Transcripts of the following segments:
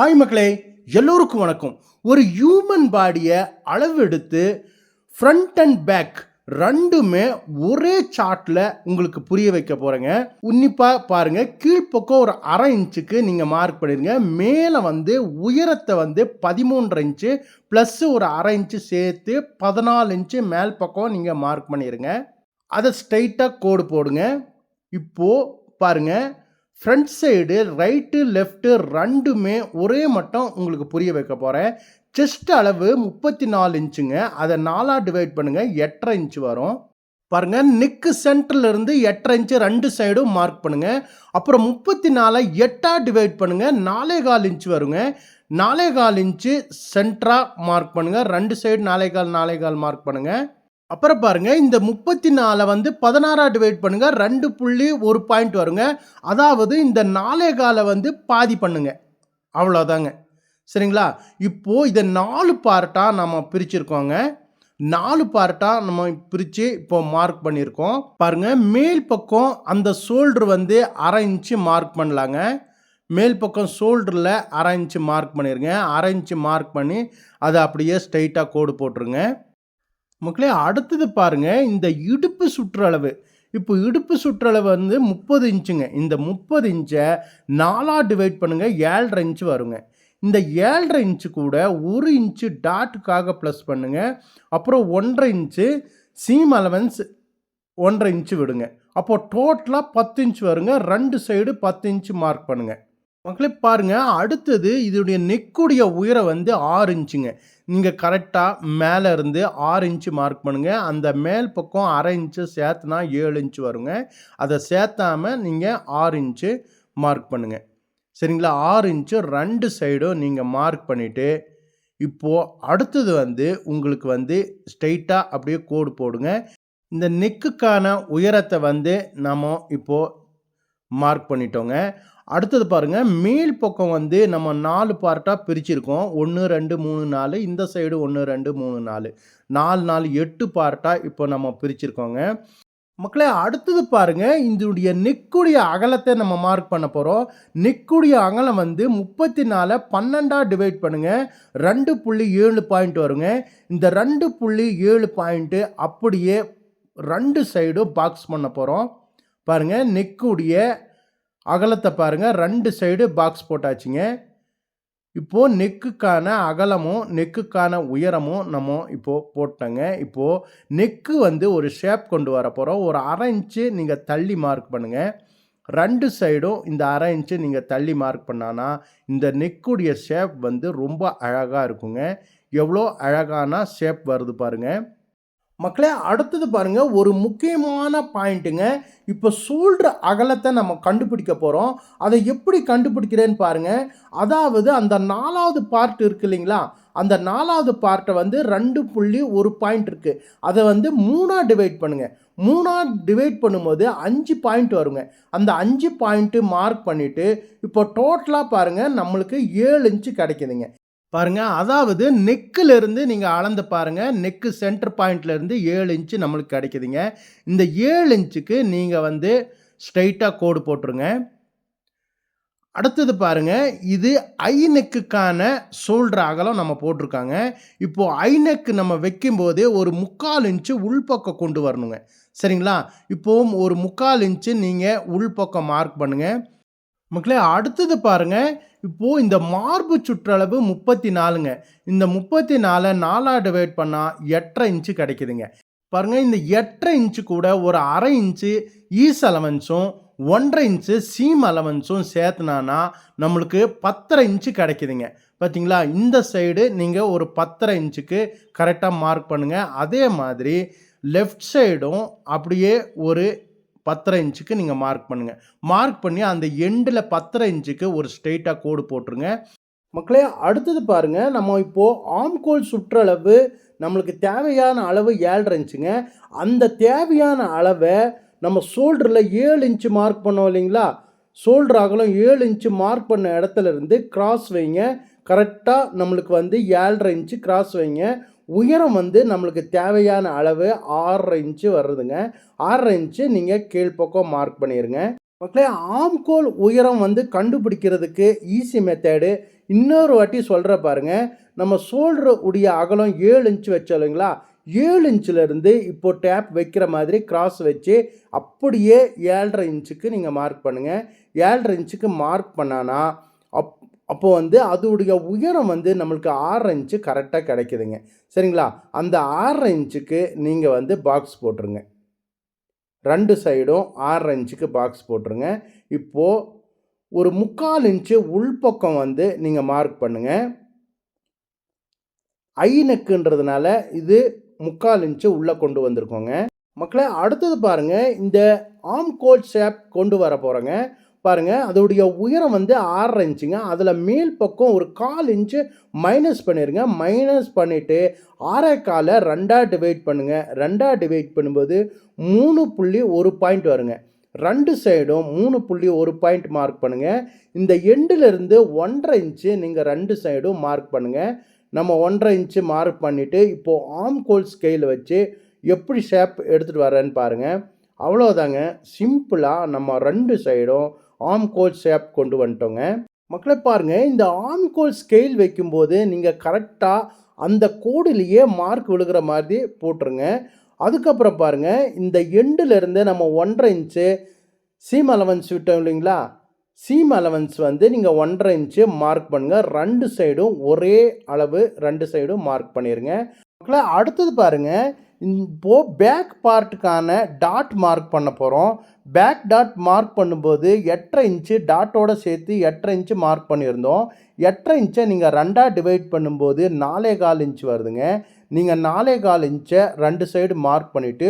Hi மக்களே எல்லோருக்கும் வணக்கம். ஒரு ஹியூமன் பாடியை அளவெடுத்து ஃப்ரண்ட் அண்ட் பேக் ரெண்டுமே ஒரே சார்ட்டில் உங்களுக்கு புரிய வைக்க போகிறேங்க உன்னிப்பாக பாருங்கள் கீழ்ப்பக்கம் ஒரு அரை இன்ச்சுக்கு நீங்கள் மார்க் பண்ணிடுங்க. மேலே வந்து உயரத்தை வந்து பதிமூன்றரை இன்ச்சு ப்ளஸ்ஸு ஒரு அரை இன்ச்சு சேர்த்து பதினாலு இன்ச்சு மேல் பக்கம் நீங்கள் மார்க் பண்ணிடுங்க. அதை ஸ்ட்ரைட்டாக கோடு போடுங்க. இப்போது பாருங்கள் ஃப்ரண்ட் சைடு ரைட்டு லெஃப்ட்டு ரெண்டுமே ஒரே மட்டம் உங்களுக்கு புரிய வைக்க போகிறேன் செஸ்ட் அளவு முப்பத்தி நாலு இன்ச்சுங்க. அதை நாலாக டிவைட் பண்ணுங்கள் எட்டரை இன்ச்சு வரும். பாருங்கள் நெக்கு சென்டர்லேருந்து எட்டரை இன்ச்சு ரெண்டு சைடும் மார்க் பண்ணுங்கள் அப்புறம் முப்பத்தி நாலை எட்டாக டிவைட் பண்ணுங்கள் நாலே கால் இன்ச்சு வருங்க. நாலே கால் இன்ச்சு சென்டராக மார்க் பண்ணுங்கள் ரெண்டு சைடு நாலே கால் நாலே கால் மார்க் பண்ணுங்கள் அப்புறம் பாருங்க இந்த முப்பத்தி நாலை வந்து பதினாறா டிவைட் பண்ணுங்க ரெண்டு புள்ளி ஒரு பாயிண்ட் வருங்க. அதாவது இந்த நாலே காலை வந்து பாதி பண்ணுங்க. அவ்வளோதாங்க சரிங்களா? இப்போது இதை நாலு பார்ட்டாக நம்ம பிரிச்சிருக்கோங்க. நாலு பார்ட்டாக நம்ம பிரித்து இப்போ மார்க் பண்ணியிருக்கோம். பாருங்க மேல் பக்கம் அந்த ஷோல்டர் வந்து அரை இன்ச்சு மார்க் பண்ணலாங்க. மேல் பக்கம் ஷோல்டரில் அரை இன்ச்சு மார்க் பண்ணிடுங்க அரை இன்ச்சு மார்க் பண்ணி அதை அப்படியே ஸ்ட்ரைட்டாக கோடு போட்டுருங்க. மக்களே அடுத்தது பாருங்க இந்த இடுப்பு சுற்றளவு இப்போ இடுப்பு சுற்றளவு வந்து முப்பது இன்ச்சுங்க. இந்த முப்பது இன்ச்சை நாலாக டிவைட் பண்ணுங்க ஏழரை இன்ச்சு வருங்க. இந்த ஏழரை இன்ச்சு கூட ஒரு இன்ச்சு டாட்டுக்காக ப்ளஸ் பண்ணுங்க. அப்புறம் ஒன்றரை இன்ச்சு சீம் அலவன்ஸ் ஒன்றரை இன்ச்சு விடுங்க. அப்போது டோட்டலாக பத்து இன்ச்சு வருங்க. ரெண்டு சைடு பத்து இன்ச்சு மார்க் பண்ணுங்கள் மக்களே பாருங்க. அடுத்தது இதோடைய நெக்குடைய உயரம் வந்து ஆறு இன்ச்சுங்க. நீங்கள் கரெக்டாக மேலே இருந்து ஆறு இன்ச்சு மார்க் பண்ணுங்கள் அந்த மேல் பக்கம் அரை இன்ச்சு சேர்த்துனா ஏழு இன்ச்சு வருங்க. அதை சேர்த்தாமல் நீங்கள் ஆறு இன்ச்சு மார்க் பண்ணுங்கள் சரிங்களா? ஆறு இன்ச்சு ரெண்டு சைடும் நீங்கள் மார்க் பண்ணிவிட்டு இப்போது அடுத்தது வந்து உங்களுக்கு வந்து ஸ்ட்ரைட்டாக அப்படியே கோடு போடுங்க. இந்த நெக்குக்கான உயரத்தை வந்து நம்ம இப்போது மார்க் பண்ணிட்டோங்க. அடுத்தது பாருங்கள் மேல் பக்கம் வந்து நம்ம நாலு பார்ட்டாக பிரிச்சிருக்கோம். ஒன்று ரெண்டு மூணு நாலு. இந்த சைடு ஒன்று ரெண்டு மூணு நாலு. நாலு நாலு எட்டு பார்ட்டாக இப்போ நம்ம பிரிச்சிருக்கோங்க. மக்களே அடுத்தது பாருங்க இதனுடைய நெக்குடைய அகலத்தை நம்ம மார்க் பண்ண போகிறோம் நெக்குடைய அகலம் வந்து முப்பத்தி நாலை பன்னெண்டாக டிவைட் பண்ணுங்கள் ரெண்டு புள்ளி ஏழு பாயிண்ட் வருங்க. இந்த ரெண்டு புள்ளி ஏழு பாயிண்ட்டு அப்படியே ரெண்டு சைடும் பாக்ஸ் பண்ண போகிறோம் பாருங்கள் நெக்குடைய அகலத்தை பாருங்கள் ரெண்டு சைடு பாக்ஸ் போட்டாச்சுங்க. இப்போது நெக்குக்கான அகலமும் நெக்குக்கான உயரமும் நம்ம இப்போது போட்டோங்க. இப்போது நெக்கு வந்து ஒரு ஷேப் கொண்டு வர போகிறோம் ஒரு அரை இன்ச்சு நீங்கள் தள்ளி மார்க் பண்ணுங்கள் ரெண்டு சைடும் இந்த அரை இன்ச்சு நீங்கள் தள்ளி மார்க் பண்ணானா இந்த நெக்குடைய ஷேப் வந்து ரொம்ப அழகாக இருக்குங்க. எவ்வளோ அழகான ஷேப் வருது பாருங்கள் மக்களே அடுத்தது பாருங்க ஒரு முக்கியமான பாயிண்ட்டுங்க. இப்போ சூழ்கிற அகலத்தை நம்ம கண்டுபிடிக்க போகிறோம் அதை எப்படி கண்டுபிடிக்கிறேன்னு பாருங்க. அதாவது அந்த நாலாவது பார்ட் இருக்கு இல்லைங்களா? அந்த நாலாவது பார்ட்டை வந்து ரெண்டு புள்ளி ஒரு பாயிண்ட் இருக்குது அதை வந்து மூணாக டிவைட் பண்ணுங்கள் மூணாக டிவைட் பண்ணும்போது அஞ்சு பாயிண்ட் வருங்க. அந்த அஞ்சு பாயிண்ட்டு மார்க் பண்ணிவிட்டு இப்போ டோட்டலாக பாருங்கள் நம்மளுக்கு ஏழு இன்ச்சு கிடைக்குதுங்க. பாருங்கள் அதாவது நெக்கிலிருந்து நீங்கள் அளந்து பாருங்கள் நெக்கு சென்டர் பாயிண்ட்லேருந்து ஏழு இன்ச்சு நம்மளுக்கு கிடைக்குதுங்க. இந்த ஏழு இன்ச்சுக்கு நீங்கள் வந்து ஸ்ட்ரைட்டாக கோடு போட்டுருங்க. அடுத்தது பாருங்க இது ஐ நெக்குக்கான அகலம் நம்ம போட்டிருக்காங்க. இப்போது ஐ நம்ம வைக்கும்போதே ஒரு முக்கால் இன்ச்சு உள்பக்கம் கொண்டு வரணுங்க. சரிங்களா? இப்போவும் ஒரு முக்கால் இன்ச்சு நீங்கள் உள்பக்கம் மார்க் பண்ணுங்கள் மக்களே அடுத்தது பாருங்க. இப்போது இந்த மார்பு சுற்றளவு முப்பத்தி நாலுங்க இந்த முப்பத்தி நாலை நாலாக டிவைட் பண்ணால் எட்டரை இன்ச்சு கிடைக்குதுங்க. பாருங்க இந்த எட்டரை இன்ச்சு கூட ஒரு அரை இன்ச்சு ஈஸ் அலவன்ஸும் ஒன்றரை இன்ச்சு சீம் அலவன்ஸும் சேர்த்துனானா நம்மளுக்கு பத்தரை இன்ச்சு கிடைக்குதுங்க. பார்த்தீங்களா இந்த சைடு நீங்கள் ஒரு பத்தரை இன்ச்சுக்கு கரெக்டாக மார்க் பண்ணுங்கள் அதே மாதிரி லெஃப்ட் சைடும் அப்படியே ஒரு பத்தரை இன்ச்சுக்கு நீங்கள் மார்க் பண்ணுங்கள் மார்க் பண்ணி அந்த எண்டில் பத்தரை இன்ச்சுக்கு ஒரு ஸ்ட்ரெயிட்டாக கோடு போட்டுருங்க. மக்களே அடுத்தது பாருங்கள் நம்ம இப்போது ஆம்கோல் சுற்றளவு நம்மளுக்கு தேவையான அளவு ஏழரை இன்ச்சுங்க. அந்த தேவையான அளவை நம்ம ஷோல்டரில் ஏழு இன்ச்சு மார்க் பண்ணோம் இல்லைங்களா? ஷோல்டர் அகலம் ஏழு இன்ச்சு மார்க் பண்ண இடத்துல இருந்து கிராஸ் வைங்க. கரெக்டாக நம்மளுக்கு வந்து ஏழரை இன்ச்சு கிராஸ் வைங்க. உயரம் வந்து நம்மளுக்கு தேவையான அளவு ஆறரை இன்ச்சு வருதுங்க ஆறரை இன்ச்சு நீங்கள் கீழ்ப்பக்கம் மார்க் பண்ணிடுங்க மக்களே ஆம்கோல் உயரம் வந்து கண்டுபிடிக்கிறதுக்கு ஈஸி மெத்தேடு இன்னொரு வாட்டி சொல்கிற பாருங்க. நம்ம சோல்டர் உடைய அகலம் ஏழு இன்ச்சு வச்சோம் இல்லைங்களா ஏழு இன்ச்சிலேருந்து இப்போ டேப் வைக்கிற மாதிரி கிராஸ் வச்சு அப்படியே ஏழரை இன்ச்சுக்கு நீங்கள் மார்க் பண்ணுங்கள் ஏழரை இன்ச்சுக்கு மார்க் பண்ணானா அப்போது வந்து அதோடைய உயரம் வந்து நம்மளுக்கு ஆறு இன்ச்சு கரெக்டாக கிடைக்குதுங்க. சரிங்களா? அந்த ஆறு இன்ச்சுக்கு நீங்கள் வந்து பாக்ஸ் போட்டுருங்க. ரெண்டு சைடும் ஆறு இன்ச்சுக்கு பாக்ஸ் போட்டுருங்க. இப்போது ஒரு முக்கால் இன்ச்சு உள்பக்கம் வந்து நீங்கள் மார்க் பண்ணுங்கள் ஐ நெக்குன்றதுனால இது முக்கால் இன்ச்சு உள்ளே கொண்டு வந்திருக்கோங்க. மக்களை அடுத்தது பாருங்கள் இந்த ஆம் கோட் ஷேப் கொண்டு வர போகிறோங்க பாருங்கள் அதோடைய உயரம் வந்து ஆறரை இன்ச்சுங்க. அதில் மேல் பக்கம் ஒரு கால் இன்ச்சு மைனஸ் பண்ணிடுங்க மைனஸ் பண்ணிவிட்டு ஆறே காலை ரெண்டாக டிவைட் பண்ணுங்கள் ரெண்டாக டிவைட் பண்ணும்போது மூணு புள்ளி ஒரு பாயிண்ட் வருங்க. ரெண்டு சைடும் மூணு புள்ளி ஒரு பாயிண்ட் மார்க் பண்ணுங்கள் இந்த எண்டிலிருந்து ஒன்றரை இன்ச்சு நீங்கள் ரெண்டு சைடும் மார்க் பண்ணுங்கள் நம்ம ஒன்றரை இன்ச்சு மார்க் பண்ணிவிட்டு இப்போது ஆம் கோல் ஸ்கேல் வச்சு எப்படி ஷேப் எடுத்துகிட்டு வரேன்னு பாருங்கள் அவ்வளோதாங்க சிம்பிளாக நம்ம ரெண்டு சைடும் ஆம் கோல் ஷேப் கொண்டு வந்துட்டோங்க. மக்களை பாருங்கள் இந்த ஆம் கோல் ஸ்கேல் வைக்கும்போது நீங்கள் கரெக்டாக அந்த கோடுலேயே மார்க் விழுகிற மாதிரி போட்டுருங்க. அதுக்கப்புறம் பாருங்கள் இந்த எண்டுலேருந்து நம்ம ஒன்றரை இன்ச்சு சீம் அலவன்ஸ் விட்டோம் இல்லைங்களா? சீம் அலவன்ஸ் வந்து நீங்கள் ஒன்றரை இன்ச்சு மார்க் பண்ணுங்கள் ரெண்டு சைடும் ஒரே அளவு ரெண்டு சைடும் மார்க் பண்ணிடுங்க மக்களை அடுத்தது பாருங்கள் இப்போது பேக் பார்ட்டுக்கான டாட் மார்க் பண்ண போகிறோம் பேக் டாட் மார்க் பண்ணும்போது எட்டரை இன்ச்சு டாட்டோட சேர்த்து எட்டரை இன்ச்சு மார்க் பண்ணியிருந்தோம். எட்டரை இன்ச்சை நீங்கள் ரெண்டாக டிவைட் பண்ணும்போது நாலே கால் இன்ச்சு வருதுங்க. நீங்கள் நாலே கால் இன்ச்சை ரெண்டு சைடு மார்க் பண்ணிவிட்டு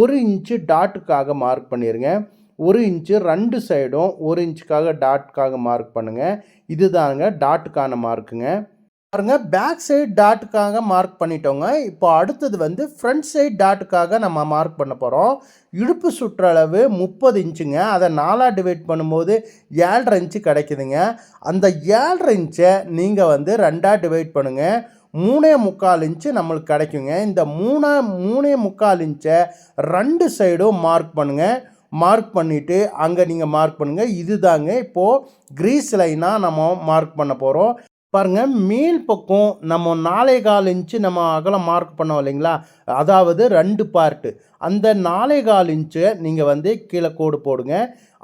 ஒரு இன்ச்சு டாட்டுக்காக மார்க் பண்ணிடுங்க ஒரு இன்ச்சு ரெண்டு சைடும் ஒரு இன்ச்சுக்காக டாட்டுக்காக மார்க் பண்ணுங்கள் இதுதாங்க டாட்டுக்கான மார்க்குங்க பாருங்க பேக் சைடு டாட்டுக்காக மார்க் பண்ணிட்டோங்க. இப்போ அடுத்தது வந்து ஃப்ரண்ட் சைடு டாட்டுக்காக நம்ம மார்க் பண்ண போகிறோம் இடுப்பு சுற்றளவு முப்பது இன்ச்சுங்க. அதை நாலாக டிவைட் பண்ணும்போது ஏழரை இன்ச்சு கிடைக்குதுங்க. அந்த ஏழரை இன்ச்சை நீங்கள் வந்து ரெண்டாக டிவைட் பண்ணுங்கள் மூணே முக்கால் இன்ச்சு நம்மளுக்கு கிடைக்குங்க. இந்த மூணா மூணே முக்கால் இன்ச்சை ரெண்டு சைடும் மார்க் பண்ணுங்கள் மார்க் பண்ணிவிட்டு அங்கே நீங்கள் மார்க் பண்ணுங்கள் இதுதாங்க இப்போது க்ரீஸ் லைனாக நம்ம மார்க் பண்ண போகிறோம் பாருங்கள் மேல் பக்கம் நம்ம நாலே கால் இன்ச்சு நம்ம அகலம் மார்க் பண்ணோம் இல்லைங்களா? அதாவது ரெண்டு பார்ட்டு அந்த நாலே கால் இன்ச்சை நீங்கள் வந்து கீழே கோடு போடுங்க.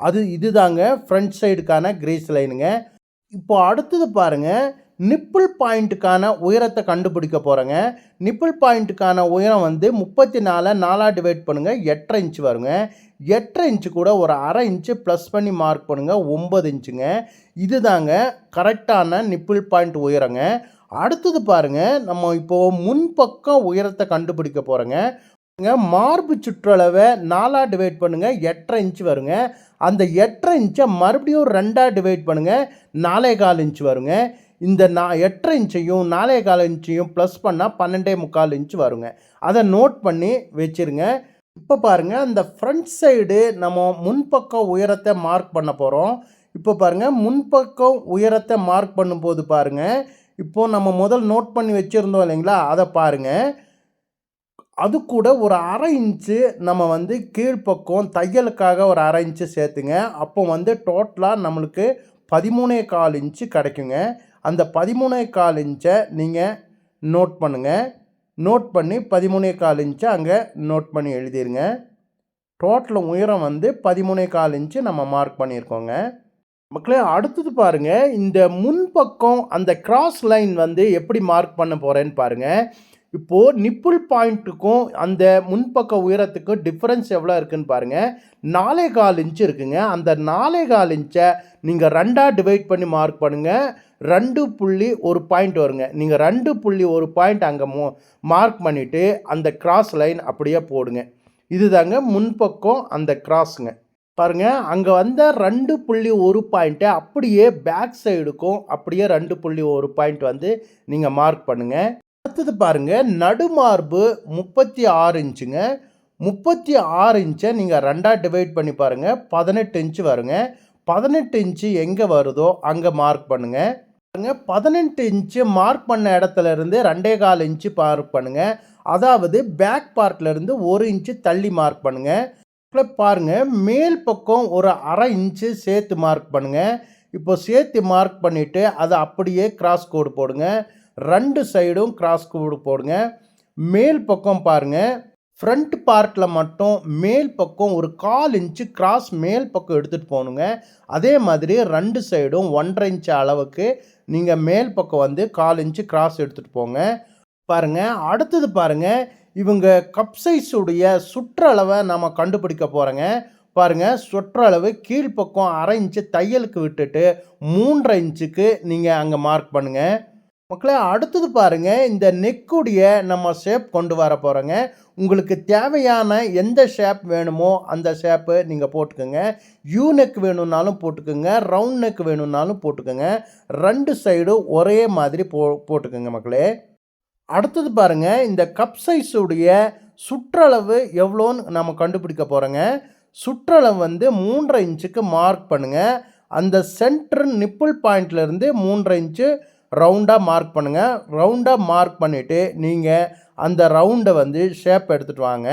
அது இதுதாங்க ஃப்ரண்ட் சைடுக்கான கிரீஸ் லைனுங்க இப்போ அடுத்தது பாருங்கள் நிப்பிள் பாயிண்ட்டுக்கான உயரத்தை கண்டுபிடிக்க போகிறேங்க நிப்பிள் பாயிண்ட்டுக்கான உயரம் வந்து முப்பத்தி நாலை நாலாக டிவைட் பண்ணுங்கள் எட்டரை இன்ச்சு வருங்க. எட்டரை இன்ச்சு கூட ஒரு அரை இன்ச்சு ப்ளஸ் பண்ணி மார்க் பண்ணுங்கள் ஒம்பது இன்ச்சுங்க இதுதாங்க கரெக்டான நிப்பிள் பாயிண்ட் உயரங்க. அடுத்தது பாருங்கள் நம்ம இப்போது முன்பக்கம் உயரத்தை கண்டுபிடிக்க போகிறோங்க மார்பு சுற்றளவை நாலாக டிவைட் பண்ணுங்கள் எட்டரை இன்ச்சு வருங்க. அந்த எட்டரை இன்ச்சை மறுபடியும் ரெண்டாக டிவைட் பண்ணுங்கள் நாலே கால் இன்ச்சு வருங்க. இந்த நா எட்டரை இன்ச்சையும் நாலே கால் இன்ச்சையும் ப்ளஸ் பண்ணால் பன்னெண்டே முக்கால் இன்ச்சு வருங்க. அதை நோட் பண்ணி வச்சுருங்க. இப்போ பாருங்கள் அந்த ஃப்ரண்ட் சைடு நம்ம முன்பக்கம் உயரத்தை மார்க் பண்ண போகிறோம் இப்போ பாருங்கள் முன்பக்கம் உயரத்தை மார்க் பண்ணும்போது பாருங்கள் இப்போது நம்ம முதல் நோட் பண்ணி வச்சுருந்தோம் இல்லைங்களா? அதை பாருங்கள் அது கூட ஒரு அரை இன்ச்சு நம்ம வந்து கீழ்ப்பக்கம் தையலுக்காக ஒரு அரை இன்ச்சு சேர்த்துங்க. அப்போ வந்து டோட்டலாக நம்மளுக்கு பதிமூணே கால் இன்ச்சு கிடைக்குங்க. அந்த பதிமூணே கால் இன்ச்சை நீங்கள் நோட் பண்ணுங்கள் நோட் பண்ணி பதிமூணே கால் இன்ச்சு அங்கே நோட் பண்ணி எழுதிருங்க. டோட்டல் உயரம் வந்து பதிமூணே கால் இன்ச்சு நம்ம மார்க் பண்ணியிருக்கோங்க மக்களே அடுத்தது பாருங்கள் இந்த முன்பக்கம் அந்த கிராஸ் லைன் வந்து எப்படி மார்க் பண்ண போகிறேன்னு பாருங்கள் இப்போது நிப்புள் பாயிண்ட்டுக்கும் அந்த முன்பக்க உயரத்துக்கும் டிஃப்ரென்ஸ் எவ்வளோ இருக்குதுன்னு பாருங்கள் நாலே கால் இன்ச்சு இருக்குங்க. அந்த நாலே கால் இன்ச்சை நீங்கள் ரெண்டாக டிவைட் பண்ணி மார்க் பண்ணுங்கள் ரெண்டு புள்ளி ஒரு பாயிண்ட் வருங்க. நீங்கள் ரெண்டு புள்ளி ஒரு பாயிண்ட் அங்கே மோ மார்க் பண்ணிவிட்டு அந்த கிராஸ் லைன் அப்படியே போடுங்க. இதுதாங்க முன்பக்கம் அந்த கிராஸுங்க பாருங்கள் அங்கே வந்த ரெண்டு புள்ளி ஒரு பாயிண்ட்டை அப்படியே பேக் சைடுக்கும் அப்படியே ரெண்டு புள்ளி ஒரு பாயிண்ட் வந்து நீங்கள் மார்க் பண்ணுங்கள் அடுத்தது பாருங்கள் நடுமார்பு முப்பத்தி ஆறு இன்ச்சுங்க. முப்பத்தி ஆறு இன்ச்சை நீங்கள் ரெண்டாக டிவைட் பண்ணி பாருங்கள் பதினெட்டு இன்ச்சு வருங்க. பதினெட்டு இன்ச்சு எங்கே வருதோ அங்கே மார்க் பண்ணுங்கள் பாருங்க பதினெட்டு இன்ச்சு மார்க் பண்ண இடத்துல இருந்து ரெண்டே கால் இன்ச்சு மார்க் பண்ணுங்க. அதாவது பேக் பார்ட்ல இருந்து ஒரு இன்ச்சு தள்ளி மார்க் பண்ணுங்க. பாருங்க மேல் பக்கம் ஒரு அரை இன்ச்சு சேர்த்து மார்க் பண்ணுங்க. இப்போ சேர்த்து மார்க் பண்ணிவிட்டு அதை அப்படியே கிராஸ் கோடு போடுங்க. ரெண்டு சைடும் கிராஸ் கோடு போடுங்க. மேல் பக்கம் பாருங்கள் ஃப்ரண்ட் பார்ட்டில் மட்டும் மேல் பக்கம் ஒரு கால் இன்ச்சு கிராஸ் மேல் பக்கம் எடுத்துகிட்டு போகணுங்க. அதே மாதிரி ரெண்டு சைடும் ஒன்றரை இன்ச்சு அளவுக்கு நீங்கள் மேல் பக்கம் வந்து கால் இன்ச்சு கிராஸ் எடுத்துகிட்டு போங்க. பாருங்கள் அடுத்தது பாருங்கள் இவங்க கப் சைஸுடைய சுற்றளவை நம்ம கண்டுபிடிக்க போகிறோங்க பாருங்கள் சுற்றளவு கீழ்ப்பக்கம் அரை இன்ச்சு தையலுக்கு விட்டுட்டு மூன்றரை இன்ச்சுக்கு நீங்கள் அங்கே மார்க் பண்ணுங்கள் மக்களே அடுத்தது பாருங்கள் இந்த நெக்குடைய நம்ம ஷேப் கொண்டு வர போகிறோங்க உங்களுக்கு தேவையான எந்த ஷேப் வேணுமோ அந்த ஷேப்பு நீங்கள் போட்டுக்கோங்க. யூ நெக் வேணும்னாலும் போட்டுக்கோங்க. ரவுண்ட் நெக் வேணும்னாலும் போட்டுக்கோங்க. ரெண்டு சைடும் ஒரே மாதிரி போ போட்டுக்கோங்க மக்களே. அடுத்தது பாருங்கள் இந்த கப் சைஸுடைய சுற்றளவு எவ்வளோன்னு நம்ம கண்டுபிடிக்க போகிறோங்க சுற்றளவு வந்து மூன்றரை இன்ச்சுக்கு மார்க் பண்ணுங்கள் அந்த சென்டர் நிப்பிள் பாயிண்ட்லேருந்து மூன்றரை இன்ச்சு ரவுண்டாக மார்க் பண்ணுங்கள் ரவுண்டாக மார்க் பண்ணிவிட்டு நீங்கள் அந்த ரவுண்டை வந்து ஷேப் எடுத்துகிட்டு வாங்க.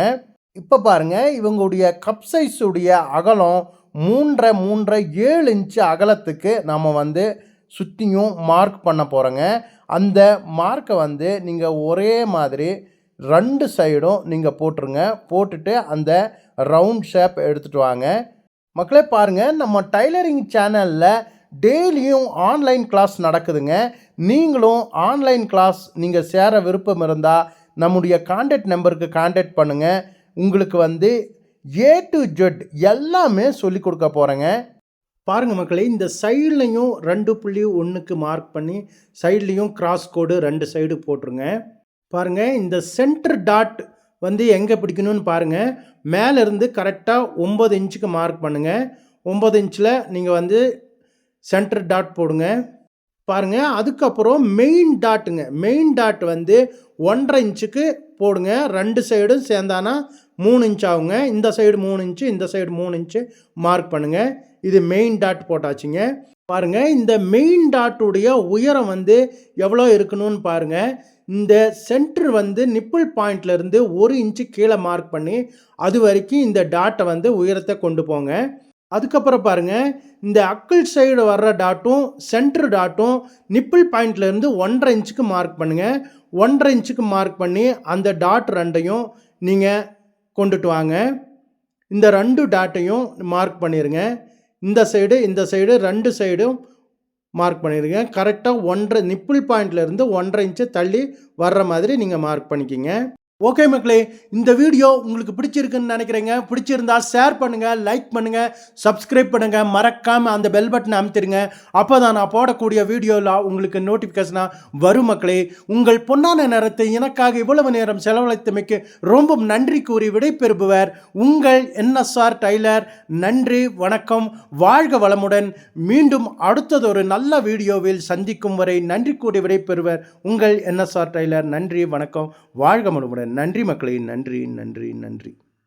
இப்போ பாருங்கள் இவங்களுடைய கப் சைஸுடைய அகலம் மூன்றரை மூன்றரை ஏழு இன்ச்சு அகலத்துக்கு நம்ம வந்து சுற்றியும் மார்க் பண்ண போகிறோங்க அந்த மார்க்கை வந்து நீங்கள் ஒரே மாதிரி ரெண்டு சைடும் நீங்கள் போட்டுருங்க. போட்டுட்டு அந்த ரவுண்ட் ஷேப் எடுத்துகிட்டு வாங்க. மக்களே பாருங்கள் நம்ம டைலரிங் சேனலில் டெய்லியும் ஆன்லைன் கிளாஸ் நடக்குதுங்க. நீங்களும் ஆன்லைன் கிளாஸ் நீங்கள் சேர விருப்பம் இருந்தால் நம்முடைய காண்டாக்ட் நம்பருக்கு காண்டாக்ட் பண்ணுங்கள் உங்களுக்கு வந்து ஏ டு ஜெட் எல்லாமே சொல்லி கொடுக்க போகிறேங்க பாருங்கள் மக்களே இந்த சைட்லையும் ரெண்டு புள்ளி ஒன்றுக்கு மார்க் பண்ணி சைட்லேயும் கிராஸ் கோடு ரெண்டு சைடு போட்டுருங்க. பாருங்கள் இந்த சென்டர் டாட் வந்து எங்கே பிடிக்கணும்னு பாருங்கள் மேலேருந்து கரெக்டாக ஒம்பது இன்ச்சுக்கு மார்க் பண்ணுங்கள் ஒம்பது இன்ச்சில் நீங்கள் வந்து சென்டர் டாட் போடுங்க. பாருங்கள் அதுக்கப்புறம் மெயின் டாட்டுங்க மெயின் டாட் வந்து ஒன்றரை இன்ச்சுக்கு போடுங்க. ரெண்டு சைடும் சேர்ந்தானா மூணு இன்ச் ஆகுங்க. இந்த சைடு மூணு இன்ச்சு இந்த சைடு மூணு இன்ச்சு மார்க் பண்ணுங்கள் இது மெயின் டாட் போட்டாச்சுங்க. பாருங்கள் இந்த மெயின் டாட்டுடைய உயரம் வந்து எவ்வளோ இருக்கணும்னு பாருங்கள் இந்த சென்டர் வந்து நிப்பிள் பாயிண்ட்லேருந்து ஒரு இன்ச்சு கீழே மார்க் பண்ணி அது வரைக்கும் இந்த டாட்டை வந்து உயரத்தை கொண்டு போங்க. அதுக்கப்புறம் பாருங்கள் இந்த அக்கிள் சைடு வர்ற டாட்டும் சென்ட்ரு டாட்டும் நிப்பிள் பாயிண்ட்லேருந்து ஒன்றரை இன்ச்சுக்கு மார்க் பண்ணுங்கள் ஒன்றரை இன்ச்சுக்கு மார்க் பண்ணி அந்த டாட் ரெண்டையும் நீங்கள் கொண்டுட்டு வாங்க. இந்த ரெண்டு டாட்டையும் மார்க் பண்ணிடுங்க இந்த சைடு இந்த சைடு ரெண்டு சைடும் மார்க் பண்ணிடுங்க கரெக்டாக ஒன்றரை நிப்பிள் பாயிண்ட்லேருந்து ஒன்றரை இன்ச்சு தள்ளி வர்ற மாதிரி நீங்கள் மார்க் பண்ணிக்கிங்க. ஓகே மக்களே இந்த வீடியோ உங்களுக்கு பிடிச்சிருக்குன்னு நினைக்கிறேங்க. பிடிச்சிருந்தா ஷேர் பண்ணுங்கள் லைக் பண்ணுங்கள் சப்ஸ்கிரைப் பண்ணுங்கள் மறக்காமல் அந்த பெல் பட்டனை அமுத்திடுங்க அப்போ தான் நான் போடக்கூடிய வீடியோவில் உங்களுக்கு நோட்டிஃபிகேஷனாக வரும் மக்களே. உங்கள் பொன்னான நேரத்தை எனக்காக இவ்வளவு நேரம் செலவழித்தமைக்கு ரொம்ப நன்றி கூறி விடைபெறுபவர் உங்கள் என்எஸ்ஆர் டைலர் நன்றி வணக்கம் வாழ்க வளமுடன். மீண்டும் அடுத்ததொரு நல்ல வீடியோவில் சந்திக்கும் வரை நன்றி கூறி விடைபெறுவர் உங்கள் என்எஸ்ஆர் டைலர் நன்றி வணக்கம் வாழ்க வளமுடன். நன்றி மக்களே நன்றி நன்றி நன்றி.